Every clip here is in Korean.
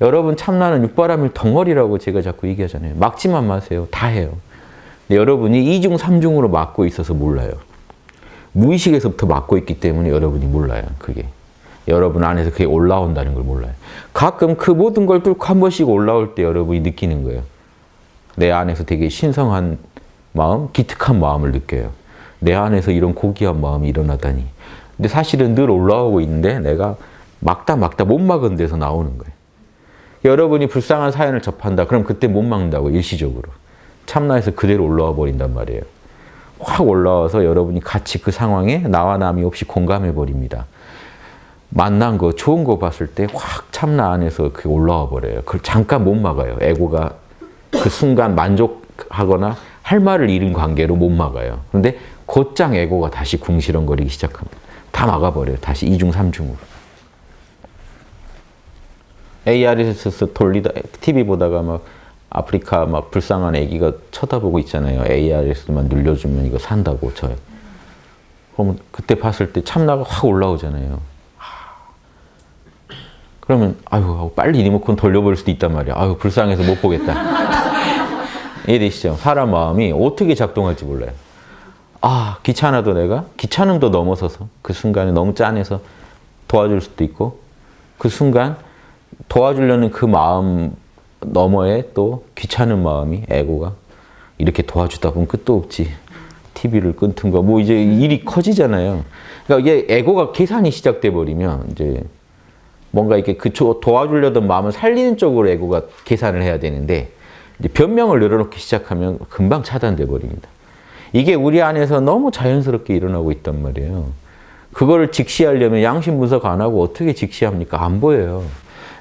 여러분 참나는 육바람일 덩어리라고 제가 자꾸 얘기하잖아요. 막지만 마세요. 다 해요. 근데 여러분이 이중삼중으로 막고 있어서 몰라요. 무의식에서부터 막고 있기 때문에 여러분이 몰라요. 그게. 여러분 안에서 그게 올라온다는 걸 몰라요. 가끔 그 모든 걸 뚫고 한 번씩 올라올 때 여러분이 느끼는 거예요. 내 안에서 되게 신성한 마음, 기특한 마음을 느껴요. 내 안에서 이런 고귀한 마음이 일어나다니. 근데 사실은 늘 올라오고 있는데 내가 막다 막다 못 막은 데서 나오는 거예요. 여러분이 불쌍한 사연을 접한다. 그럼 그때 못 막는다고 일시적으로. 참나에서 그대로 올라와 버린단 말이에요. 확 올라와서 여러분이 같이 그 상황에 나와 남이 없이 공감해 버립니다. 만난 거 좋은 거 봤을 때 확 참나 안에서 그게 올라와 버려요. 그걸 잠깐 못 막아요. 에고가 그 순간 만족하거나 할 말을 잃은 관계로 못 막아요. 그런데 곧장 에고가 다시 궁시렁거리기 시작합니다. 다 막아버려요. 다시 이중삼중으로 ARS에서 돌리다 TV 보다가 막 아프리카 막 불쌍한 애기가 쳐다보고 있잖아요. ARS만 눌려주면 이거 산다고 저. 그러면 그때 봤을 때 참나가 확 올라오잖아요. 하. 그러면 아유 빨리 리모컨 돌려버릴 수도 있단 말이야. 아유 불쌍해서 못 보겠다. 이해되시죠? 사람 마음이 어떻게 작동할지 몰라요. 아 귀찮아도 내가 귀찮음도 넘어서서 그 순간에 너무 짠해서 도와줄 수도 있고 그 순간 도와주려는 그 마음 너머에 또 귀찮은 마음이 에고가 이렇게 도와주다 보면 끝도 없지. TV를 끊든가 뭐 이제 일이 커지잖아요. 그러니까 이게 에고가 계산이 시작돼 버리면 이제 뭔가 이렇게 그 조- 도와주려던 마음을 살리는 쪽으로 에고가 계산을 해야 되는데 이제 변명을 늘어놓기 시작하면 금방 차단돼 버립니다. 이게 우리 안에서 너무 자연스럽게 일어나고 있단 말이에요. 그거를 직시하려면 양심 분석 안 하고 어떻게 직시합니까? 안 보여요.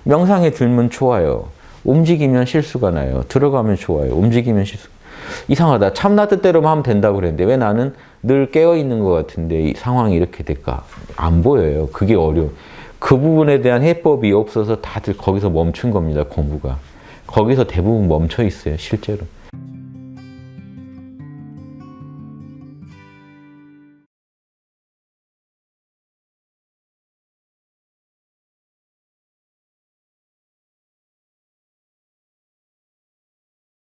명상에 들면 좋아요. 움직이면 실수가 나요. 들어가면 좋아요. 움직이면 실수. 이상하다. 참나 뜻대로만 하면 된다고 그랬는데 왜 나는 늘 깨어 있는 것 같은데 이 상황이 이렇게 될까? 안 보여요. 그게 어려워. 그 부분에 대한 해법이 없어서 다들 거기서 멈춘 겁니다. 공부가. 거기서 대부분 멈춰 있어요. 실제로.